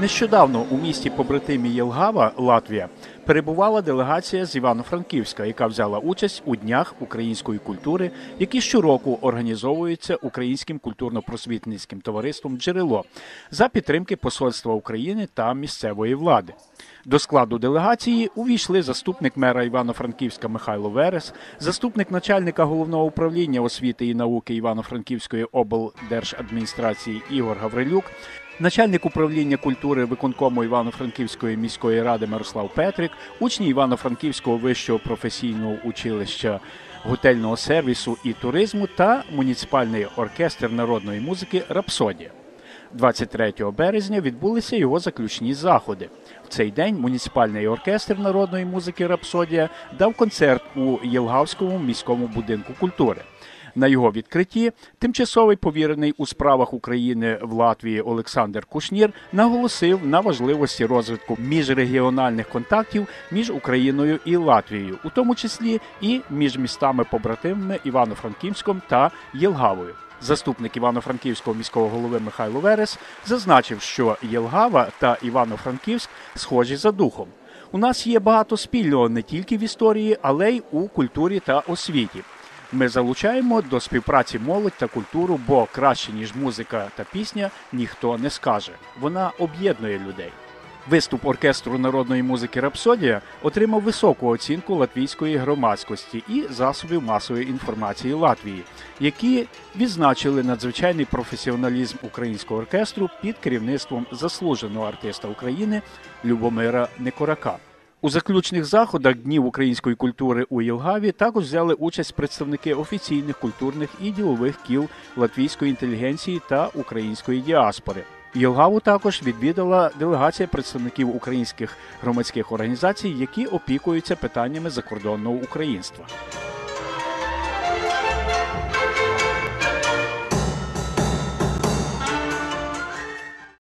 Нещодавно у місті побратимі Єлгава, Латвія, перебувала делегація з Івано-Франківська, яка взяла участь у днях української культури, які щороку організовуються Українським культурно-просвітницьким товариством Джерело за підтримки Посольства України та місцевої влади. До складу делегації увійшли заступник мера Івано-Франківська Михайло Верес, заступник начальника головного управління освіти і науки Івано-Франківської облдержадміністрації Ігор Гаврилюк, начальник управління культури виконкому Івано-Франківської міської ради Мирослав Петрик, учні Івано-Франківського вищого професійного училища готельного сервісу і туризму та муніципальний оркестр народної музики Рапсодія. 23 березня відбулися його заключні заходи. В цей день муніципальний оркестр народної музики Рапсодія дав концерт у Єлгавському міському будинку культури. На його відкритті тимчасовий повірений у справах України в Латвії Олександр Кушнір наголосив на важливості розвитку міжрегіональних контактів між Україною і Латвією, у тому числі і між містами побратимами Івано-Франківськом та Єлгавою. Заступник Івано-Франківського міського голови Михайло Верес зазначив, що Єлгава та Івано-Франківськ схожі за духом. У нас є багато спільного не тільки в історії, але й у культурі та освіті. Ми залучаємо до співпраці молодь та культуру, бо краще ніж музика та пісня ніхто не скаже. Вона об'єднує людей. Виступ оркестру народної музики Рапсодія отримав високу оцінку латвійської громадськості і засобів масової інформації Латвії, які відзначили надзвичайний професіоналізм українського оркестру під керівництвом заслуженого артиста України Любомира Некорака. У заключних заходах Днів української культури у Єлгаві також взяли участь представники офіційних культурних і ділових кіл латвійської інтелігенції та української діаспори. Єлгаву також відвідала делегація представників українських громадських організацій, які опікуються питаннями закордонного українства.